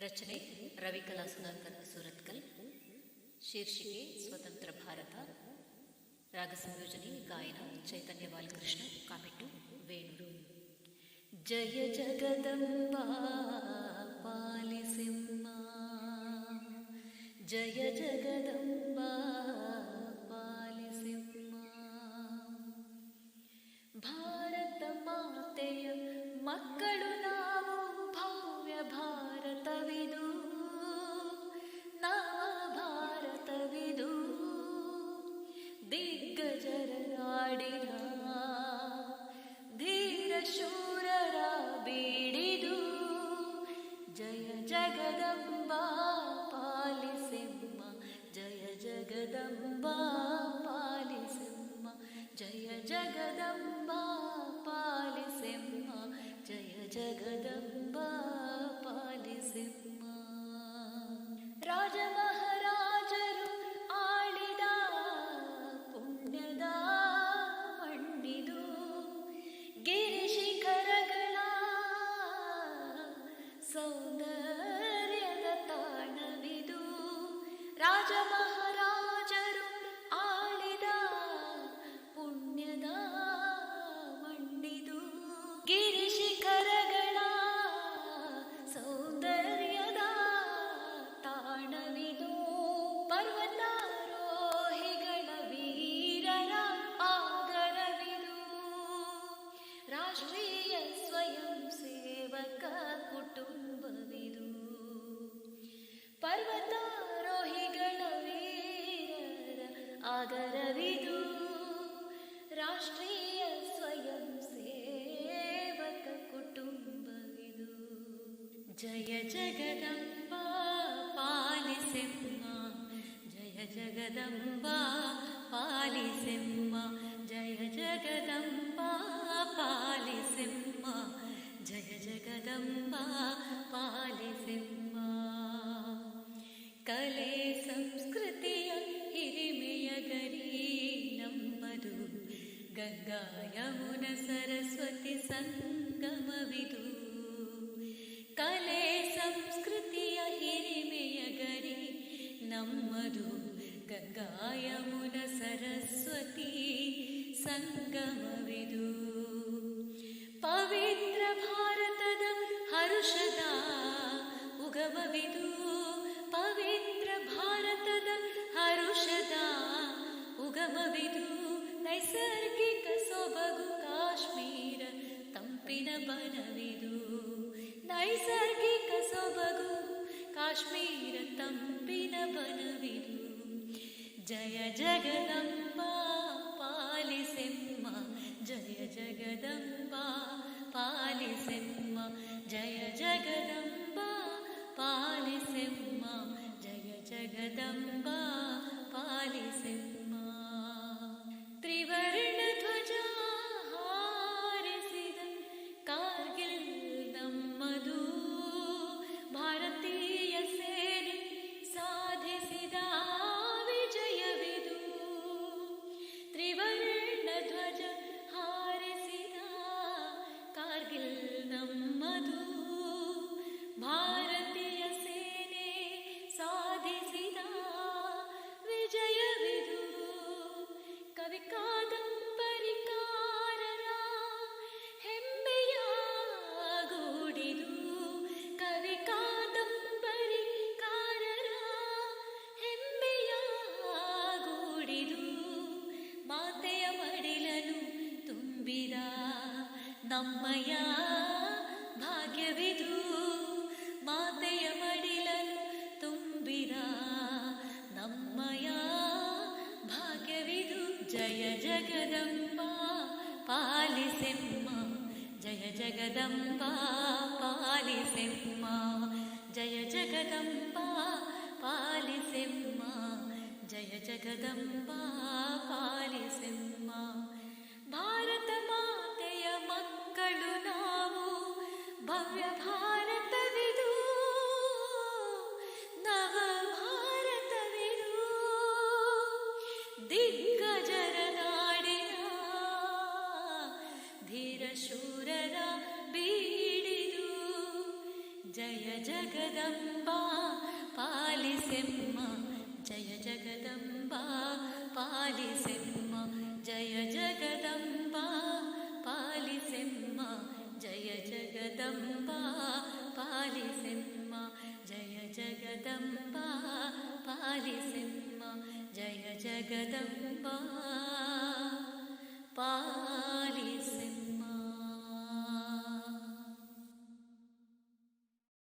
ರಚನೆ ರವಿಕಲಾ ಸುಧಾಕರ್ ಸುರತ್ಕಲ್ ಶೀರ್ಷಿಕೆ ಸ್ವತಂತ್ರ ಭಾರತ ರಾಗ ಸಂಯೋಜನೆ ಗಾಯನ ಚೈತನ್ಯ ಬಾಲಕೃಷ್ಣ ಕಾಮೆಟ್ಟು ವೇಣು ಜಯ ಜಗದಂಬ ಪಾಲಿಸಿಮ್ಮ ಜಯ ಜಗದಂಬ Jabba. ಆಗರವಿದು ರಾಷ್ಟ್ರೀಯ ಸ್ವಯಂ ಸೇವಕ ಕುಟುಂಬವಿದು ಜಯ ಜಗದಂಬ ಪಾಲಿಸೆಮ್ಮ ಜಯ ಜಗದಂಬ ಪಾಲಿಸೆಮ್ಮ ಜಯ ಜಗದಂಬ ಪಾಲಿಸೆಮ್ಮ ಜಯ ಜಗದಂಬ ಯಮುನ ಸರಸ್ವತಿ ಸಂಗಮವಿದು. ಕಲೆ ಸಂಸ್ಕೃತಿಯ ಹಿರಿಮೆಯ ಗರಿ ನಮ್ಮದು. ಗಂಗಾ ಯಮುನ ಸರಸ್ವತಿ ಸಂಗಮವಿದು ತಂಪಿನ ಬನವಿದು ನೈಸರ್ಗಿಕ ಸೊಬಗು ಕಾಶ್ಮೀರ ತಂಪಿನ ಬನವಿದು ಜಯ ಜಗದಂಬ ಪಾಲಿಸೆಮ್ಮ ಜಯ ಜಗದಂಬ ಪಾಲಿಸೆಮ್ಮ ಜಯ ಜಗದಂಬ ಪಾಲಿಸೆಮ್ಮ ಜಯ ಜಗದಂಬ ನಮ್ಮಯ ಭಾಗ್ಯವಿದು ಮಾತೆಯ ಮಡಿಲನು ತುಂಬಿದ ನಮ್ಮಯ ಭಾಗ್ಯವಿದು ಜಯ ಜಗದಂಬ ಪಾಲಿಸೆಮ್ಮ ಜಯ ಜಗದಂಬ ಪಾಲಿಸೆಮ್ಮ ಜಯ ಜಗದಂಬ ಪಾಲಿಸೆಮ್ಮ ಜಯ ಜಗದಂಬ ಪಾಲಿಸೆಮ್ಮ ದಿಗ್ಗಜರನಾಡಿನ ಧೀರಶೂರರ ಬೀಡಿದು ಜಯ ಜಗದಂಬಾ ಪಾಲಿಸೆಮ್ಮ ಜಯ ಜಗದಂಬಾ ಪಾಲಿಸೆಮ್ಮ ಜಯ ಜಗದಂಬಾ ಪಾಲಿಸೆಮ್ಮ ಜಯ ಜಗದಂಬಾ ಪಾಲಿಸೆಮ್ಮ ಜಯ ಜಗದಂಬಾ ಪಾಲಿಸೆಮ್ಮ जगदम्बा स